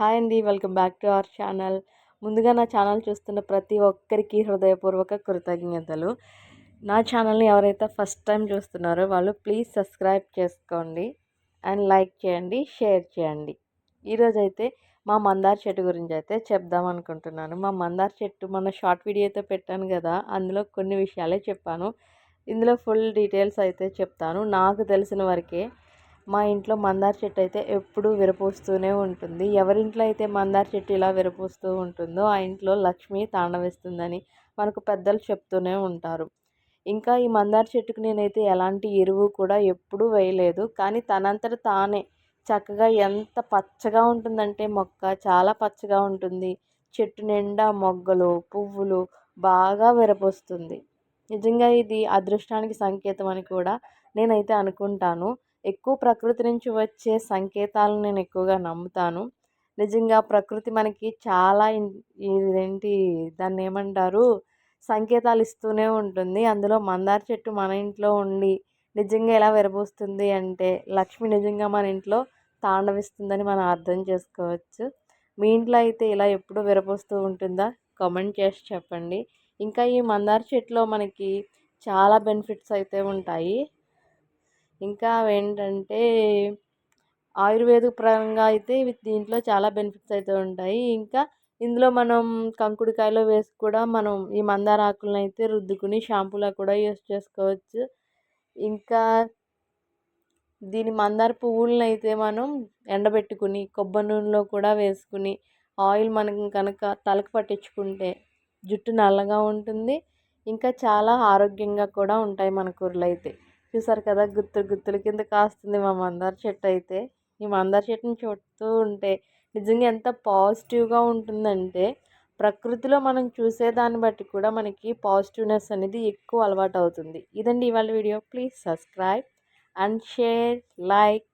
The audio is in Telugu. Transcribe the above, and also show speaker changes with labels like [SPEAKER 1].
[SPEAKER 1] హాయ్ అండి. Welcome back to our channel. ముందుగా నా ఛానల్ చూస్తున్న ప్రతి ఒక్కరికి హృదయపూర్వక కృతజ్ఞతలు. నా ఛానల్ని ఎవరైతే ఫస్ట్ టైం చూస్తున్నారో వాళ్ళు ప్లీజ్ సబ్స్క్రైబ్ చేసుకోండి అండ్ లైక్ చేయండి షేర్ చేయండి. ఈరోజు అయితే మా మందార చెట్టు గురించి అయితే చెప్దాం అనుకుంటున్నాను. మా మందార చెట్టు మన షార్ట్ వీడియో అయితే పెట్టాను కదా అందులో కొన్ని విషయాలే చెప్పాను. ఇందులో ఫుల్ డీటెయిల్స్ అయితే చెప్తాను. నాకు తెలిసిన వరకే మా ఇంట్లో మందార చెట్టు అయితే ఎప్పుడూ విరపోస్తూనే ఉంటుంది. ఎవరింట్లో అయితే మందార చెట్టు ఇలా విరపోస్తూ ఉంటుందో ఆ ఇంట్లో లక్ష్మి తాండవిస్తుందని మనకు పెద్దలు చెప్తూనే ఉంటారు. ఇంకా ఈ మందార చెట్టుకు నేనైతే ఎలాంటి ఎరువు కూడా ఎప్పుడూ వేయలేదు. కానీ తనంతట తానే చక్కగా ఎంత పచ్చగా ఉంటుందంటే మొక్క చాలా పచ్చగా ఉంటుంది. చెట్టు నిండా మొగ్గలు పువ్వులు బాగా విరపోస్తుంది. నిజంగా ఇది అదృష్టానికి సంకేతం అని కూడా నేనైతే అనుకుంటాను. ఎక్కువ ప్రకృతి నుంచి వచ్చే సంకేతాలను నేను ఎక్కువగా నమ్ముతాను. నిజంగా ప్రకృతి మనకి చాలా ఇదేంటి దాన్ని ఏమంటారు సంకేతాలు ఇస్తూనే ఉంటుంది. అందులో మందార చెట్టు మన ఇంట్లో ఉండి నిజంగా ఎలా విరబూస్తుంది అంటే లక్ష్మి నిజంగా మన ఇంట్లో తాండవిస్తుందని మనం అర్థం చేసుకోవచ్చు. మీ ఇంట్లో అయితే ఇలా ఎప్పుడు విరబోస్తూ ఉంటుందా? కామెంట్ చేసి చెప్పండి. ఇంకా ఈ మందార చెట్టులో మనకి చాలా బెనిఫిట్స్ అయితే ఉంటాయి. ఇంకా ఏంటంటే ఆయుర్వేద పరంగా అయితే దీంట్లో చాలా బెనిఫిట్స్ అయితే ఉంటాయి. ఇంకా ఇందులో మనం కంకుడుకాయలో వేసి కూడా మనం ఈ మందార ఆకులను అయితే రుద్దుకుని షాంపూలా కూడా యూస్ చేసుకోవచ్చు. ఇంకా దీని మందార పువ్వులను అయితే మనం ఎండబెట్టుకుని కొబ్బరి నూనెలో కూడా వేసుకుని ఆయిల్ మనం కనుక తలకు పట్టించుకుంటే జుట్టు నల్లగా ఉంటుంది. ఇంకా చాలా ఆరోగ్యంగా కూడా ఉంటాయి మన కూరలు అయితే. చూసారు కదా గుత్తులు గుత్తుల కింద కాస్తుంది మా మందార చెట్టు అయితే. ఈ మందార చెట్టుని చూస్తూ ఉంటే నిజంగా ఎంత పాజిటివ్గా ఉంటుందంటే ప్రకృతిలో మనం చూసే దాన్ని బట్టి కూడా మనకి పాజిటివ్నెస్ అనేది ఎక్కువ అలవాటు అవుతుంది. ఇదండి ఇవాళ video. Please subscribe and share like